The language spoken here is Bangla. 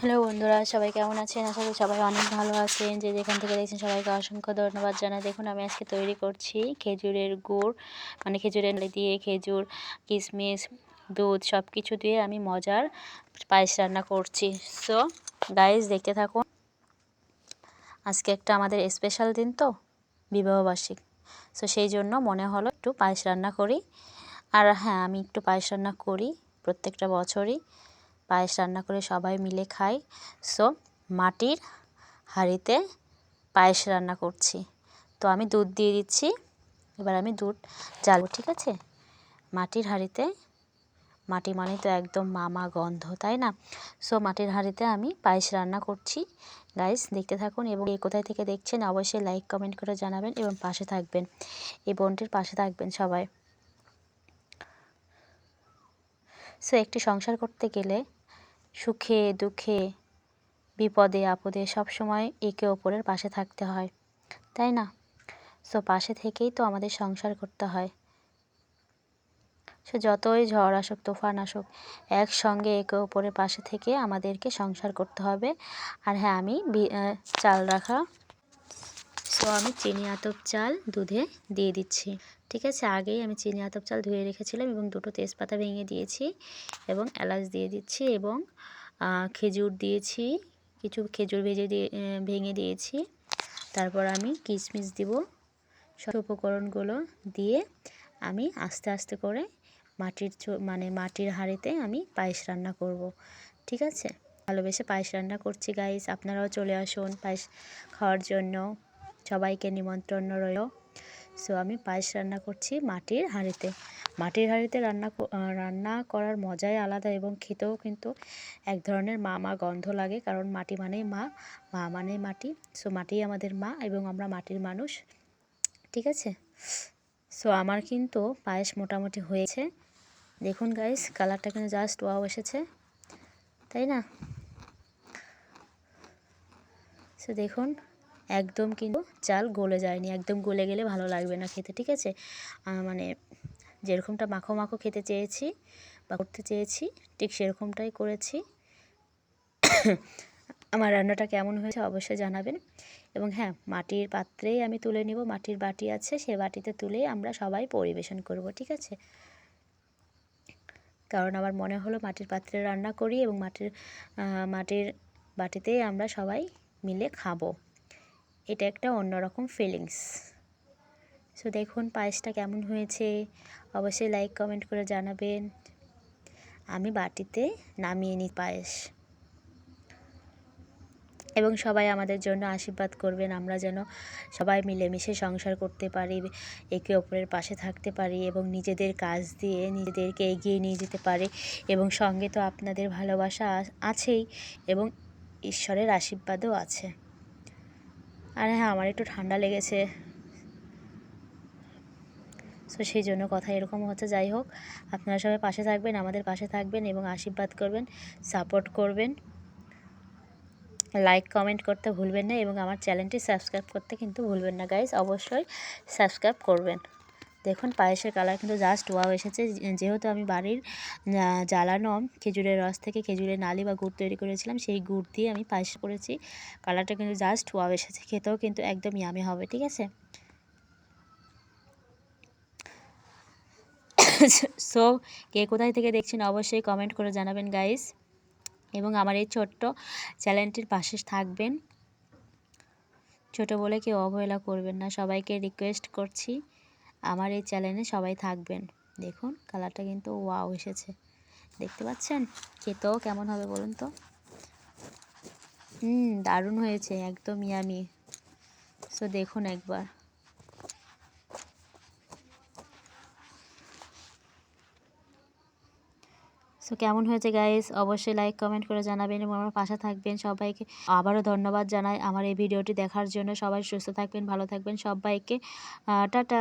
হ্যালো বন্ধুরা, সবাই কেমন আছেন? আশা করি সবাই অনেক ভালো আছেন। যে যেখান থেকে দেখছেন সবাইকে অসংখ্য ধন্যবাদ জানাই। দেখুন, আমি আজকে তৈরি করছি খেজুরের গুড় মানে খেজুরের দিয়ে খেজুর, কিশমিশ, দুধ সব কিছু দিয়ে আমি মজার পায়েস রান্না করছি। সো গাইজ দেখতে থাকুন। আজকে একটা আমাদের স্পেশাল দিন তো বিবাহবার্ষিক সো সেই জন্য মনে হলো একটু পায়েস রান্না করি। আর হ্যাঁ আমি একটু পায়েস রান্না করি প্রত্যেকটা বছরই। পায়েস রান্না করে সবাই মিলে খাই। সো মাটির হাঁড়িতে পায়েস রান্না করছি। তো আমি দুধ দিয়ে দিচ্ছি। এবার আমি দুধ জ্বালবো, ঠিক আছে? মাটির হাঁড়িতে, মাটি মানে তো একদম মামা গন্ধ, তাই না? সো মাটির হাঁড়িতে আমি পায়েস রান্না করছি। গাইস দেখতে থাকুন এবং এই কোথায় থেকে দেখছেন, অবশ্যই লাইক কমেন্ট করে জানাবেন এবং পাশে থাকবেন। এই বোনটির পাশে থাকবেন সবাই। সো একটি সংসার করতে গেলে সুখে, দুঃখে, বিপদে, আপদে সব সময় একে অপরের পাশে থাকতে হয়। তাই না? সো পাশে থেকেই তো আমাদের সংসার করতে হয়। সে যতই ঝড় আসুক, তুফান আসুক, একসঙ্গে একে অপরের পাশে থেকে আমাদেরকে সংসার করতে হবে। আর হ্যাঁ আমি চাল রাখা, সো আমি চিনি আতপ চাল দুধে দিয়ে দিচ্ছি। ঠিক আছে? আগেই আমি চিনি, আতপ চাল ধুয়ে রেখেছিলাম এবং দুটো তেজপাতা ভেঙে দিয়েছি এবং এলাচ দিয়ে দিচ্ছি এবং খেজুর দিয়েছি, কিছু খেজুর ভেজে দিয়ে ভেঙে দিয়েছি। তারপর আমি কিশমিশ দিব, সব উপকরণগুলো দিয়ে আমি আস্তে আস্তে করে মাটির মানে মাটির হাঁড়িতে আমি পায়েস রান্না করব। ঠিক আছে? ভালোবেসে পায়েস রান্না করছি গাইস আপনারাও চলে আসুন পায়েস খাওয়ার জন্য। সবাইকে নিমন্ত্রণ রইল। সো আমি পায়েস রান্না করছি মাটির হাঁড়িতে। মাটির হাঁড়িতে রান্না রান্না করার মজাই আলাদা এবং খেতেও কিন্তু এক ধরনের মা মা গন্ধ লাগে, কারণ মাটি মানেই মা মা মানেই মাটি। সো মাটি আমাদের মা এবং আমরা মাটির মানুষ। ঠিক আছে? সো আমার কিন্তু পায়েস মোটামুটি হয়েছে। দেখুন গাইস কালারটা কিন্তু জাস্ট ওয়াও এসেছে। তাই না? সো দেখুন। একদম কিন্তু চাল গলে যায়নি, একদম গলে গেলে ভালো লাগবে না খেতে, ঠিক আছে? মানে যেরকমটা মাখো মাখো খেতে চেয়েছি বা করতে চেয়েছি, ঠিক সেরকমটাই করেছি। আমার রান্নাটা কেমন হয়েছে অবশ্যই জানাবেন। এবং হ্যাঁ মাটির পাত্রেই আমি তুলে নিব, মাটির বাটি আছে, সে বাটিতে তুলেই আমরা সবাই পরিবেশন করব, ঠিক আছে? কারণ আমার মনে হলো মাটির পাত্রে রান্না করি এবং মাটির মাটির বাটিতেই আমরা সবাই মিলে খাব। এটা একটা অন্যরকম ফিলিংস সো দেখুন, পায়েসটা কেমন হয়েছে? অবশ্যই লাইক কমেন্ট করে জানাবেন। আমি বাটিতে নামিয়ে নিই পায়েস। এবং সবাই আমাদের জন্য আশীর্বাদ করবেন। আমরা যেন সবাই মিলেমিশে সংসার করতে পারি, একে অপরের পাশে থাকতে পারি এবং নিজেদের কাজ দিয়ে নিজেদেরকে এগিয়ে নিয়ে যেতে পারি। এবং সঙ্গে তো আপনাদের ভালোবাসা আছেই এবং ঈশ্বরের আশীর্বাদও আছে। আর হ্যাঁ আমার একটু ঠান্ডা লেগেছে। সো সেই জন্য কথা এরকম হচ্ছে। যাই হোক, আপনারা সবাই পাশে থাকবেন, আমাদের পাশে থাকবেন এবং আশীর্বাদ করবেন সাপোর্ট করবেন। লাইক কমেন্ট করতে ভুলবেন না এবং আমার চ্যানেলটি সাবস্ক্রাইব করতে কিন্তু ভুলবেন না গাইজ অবশ্যই সাবস্ক্রাইব করবেন। দেখুন, পায়েসের কালার কিন্তু জাস্ট ওয়াও এসেছে। যেহেতু আমি বাড়ির জ্বালানো খেজুরের রস থেকে খেজুরের নালি বা গুড় তৈরি করেছিলাম, সেই গুড় দিয়ে আমি পায়েস করেছি। কালারটা কিন্তু জাস্ট ওয়াও এসেছে। খেতেও কিন্তু একদম ইয়ামি হবে, ঠিক আছে? সো কে কোথায় থেকে দেখছেন অবশ্যই কমেন্ট করে জানাবেন গাইস এবং আমার এই ছোট্ট চ্যানেলটির পাশে থাকবেন। ছোট বলে কেউ অবহেলা করবেন না। সবাইকে রিকোয়েস্ট করছি। আমার এই চ্যানেলে সবাই থাকবেন। দেখুন কালারটা কিন্তু ওয়াও এসেছে। দেখতে পাচ্ছেন? খেতেও কেমন হবে বলুন তো? হুম, দারুণ হয়েছে, একদম ইয়ামি সো দেখুন একবার। সো কেমন হয়েছে গাইস অবশ্যই লাইক কমেন্ট করে জানাবেন এবং আমার পাশে থাকবেন। সবাইকে আবারও ধন্যবাদ জানাই আমার এই ভিডিওটি দেখার জন্য। সবাই সুস্থ থাকবেন, ভালো থাকবেন সবাইকে। টাটা।